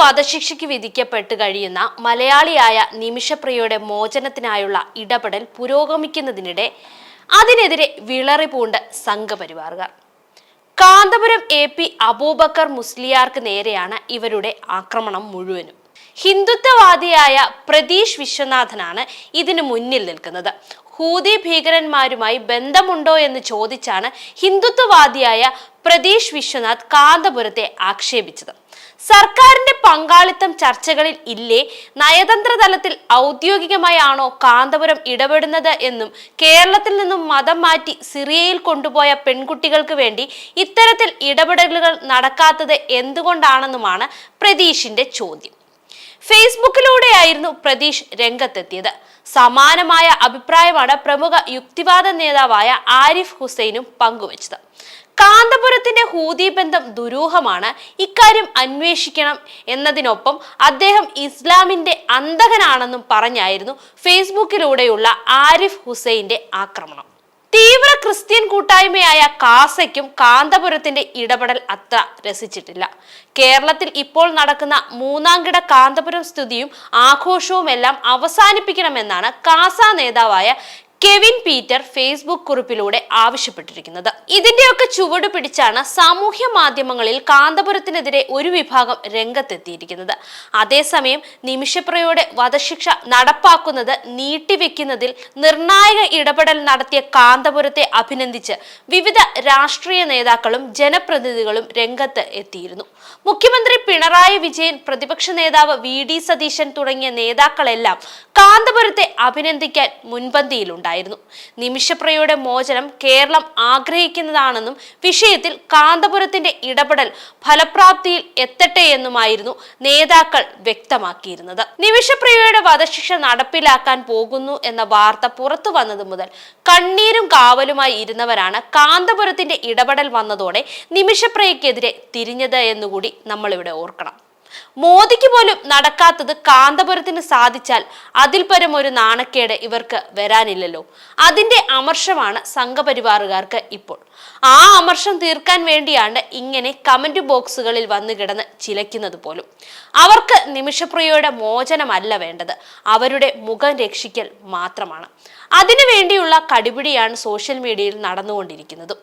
വധശിക്ഷയ്ക്ക് വിധിക്കപ്പെട്ട് കഴിയുന്ന മലയാളിയായ നിമിഷപ്രിയയുടെ മോചനത്തിനായുള്ള ഇടപെടൽ പുരോഗമിക്കുന്നതിനിടെ അതിനെതിരെ വിളറി പൂണ്ട് സംഘപരിവാറുകാർ കാന്തപുരം എ പി അബൂബക്കർ മുസ്ലിയാർക്ക് നേരെയാണ് ഇവരുടെ ആക്രമണം മുഴുവനും. ഹിന്ദുത്വവാദിയായ പ്രതീഷ് വിശ്വനാഥനാണ് ഇതിനു മുന്നിൽ നിൽക്കുന്നത്. ഹൂതി ഭീകരന്മാരുമായി ബന്ധമുണ്ടോ എന്ന് ചോദിച്ചാണ് ഹിന്ദുത്വവാദിയായ പ്രതീഷ് വിശ്വനാഥ് കാന്തപുരത്തെ ആക്ഷേപിച്ചത്. സർക്കാരിന്റെ പങ്കാളിത്തം ചർച്ചകളിൽ ഇല്ലേ? നയതന്ത്ര തലത്തിൽ ഔദ്യോഗികമായാണോ കാന്തപുരം ഇടപെടുന്നത് എന്നും കേരളത്തിൽ നിന്നും മതം മാറ്റി സിറിയയിൽ കൊണ്ടുപോയ പെൺകുട്ടികൾക്ക് വേണ്ടി ഇത്തരത്തിൽ ഇടപെടലുകൾ നടക്കാത്തത് എന്തുകൊണ്ടാണെന്നുമാണ് പ്രതീഷിന്റെ ചോദ്യം. ഫേസ്ബുക്കിലൂടെയായിരുന്നു പ്രതീഷ് രംഗത്തെത്തിയത്. സമാനമായ അഭിപ്രായമാണ് പ്രമുഖ യുക്തിവാദ നേതാവായ ആരിഫ് ഹുസൈനും പങ്കുവച്ചത്. കാന്തപുരത്തിന്റെ ഹൂതി ബന്ധം ദുരൂഹമാണ്. ഇക്കാര്യം അന്വേഷിക്കണം എന്നതിനൊപ്പം അദ്ദേഹം ഇസ്ലാമിന്റെ അന്തകനാണെന്നും പറഞ്ഞായിരുന്നു ഫേസ്ബുക്കിലൂടെയുള്ള ആരിഫ് ഹുസൈന്റെ ആക്രമണം. തീവ്ര ക്രിസ്ത്യൻ കൂട്ടായ്മയായ കാസയ്ക്കും കാന്തപുരത്തിന്റെ ഇടപെടൽ അത്ര രസിച്ചിട്ടില്ല. കേരളത്തിൽ ഇപ്പോൾ നടക്കുന്ന മൂന്നാംകിട കാന്തപുരം സ്തുതിയും ആഘോഷവുമെല്ലാം അവസാനിപ്പിക്കണമെന്നാണ് കാസ നേതാവായ കെവിൻ പീറ്റർ ഫേസ്ബുക്ക് കുറിപ്പിലൂടെ ആവശ്യപ്പെട്ടിരിക്കുന്നത്. ഇതിന്റെയൊക്കെ ചുവട് പിടിച്ചാണ് സാമൂഹ്യ മാധ്യമങ്ങളിൽ കാന്തപുരത്തിനെതിരെ ഒരു വിഭാഗം രംഗത്തെത്തിയിരിക്കുന്നത്. അതേസമയം നിമിഷപ്രയോടെ വധശിക്ഷ നടപ്പാക്കുന്നത് നീട്ടിവെക്കുന്നതിൽ നിർണായക ഇടപെടൽ നടത്തിയ കാന്തപുരത്തെ അഭിനന്ദിച്ച് വിവിധ രാഷ്ട്രീയ നേതാക്കളും ജനപ്രതിനിധികളും രംഗത്ത് എത്തിയിരുന്നു. മുഖ്യമന്ത്രി പിണറായി വിജയൻ പ്രതിപക്ഷ നേതാവ് വി ഡി സതീശൻ തുടങ്ങിയ നേതാക്കളെല്ലാം കാന്തപുരത്തെ അഭിനന്ദിക്കാൻ മുൻപന്തിയിലുണ്ടായിരുന്നു. നിമിഷപ്രയുടെ മോചനം കേരളം ആഗ്രഹിക്കുന്നതാണെന്നും വിഷയത്തിൽ കാന്തപുരത്തിന്റെ ഇടപെടൽ ഫലപ്രാപ്തിയിൽ എത്തട്ടെ എന്നുമായിരുന്നു നേതാക്കൾ വ്യക്തമാക്കിയിരുന്നത്. നിമിഷപ്രിയയുടെ വധശിക്ഷ നടപ്പിലാക്കാൻ പോകുന്നു എന്ന വാർത്ത പുറത്തു വന്നത് മുതൽ കണ്ണീരും കാവലുമായി ഇരുന്നവരാണ് കാന്തപുരത്തിന്റെ ഇടപെടൽ വന്നതോടെ നിമിഷപ്രിയക്കെതിരെ തിരിഞ്ഞത് എന്നുകൂടി നമ്മളിവിടെ ഓർക്കണം. മോദിക്ക് പോലും നടക്കാത്തത് കാന്തപുരത്തിന് സാധിച്ചാൽ അതിൽ പരം ഒരു നാണക്കേട് ഇവർക്ക് വരാനില്ലല്ലോ. അതിന്റെ അമർഷമാണ് സംഘപരിവാറുകാർക്ക് ഇപ്പോൾ. ആ അമർഷം തീർക്കാൻ വേണ്ടിയാണ് ഇങ്ങനെ കമന്റ് ബോക്സുകളിൽ വന്നു കിടന്ന് ചിലയ്ക്കുന്നത് പോലും. അവർക്ക് നിമിഷപ്രിയയുടെ മോചനമല്ല വേണ്ടത്. അവരുടെ മുഖം രക്ഷിക്കൽ മാത്രമാണ്. അതിനു വേണ്ടിയുള്ള കടിപിടിയാണ് സോഷ്യൽ മീഡിയയിൽ നടന്നുകൊണ്ടിരിക്കുന്നതും.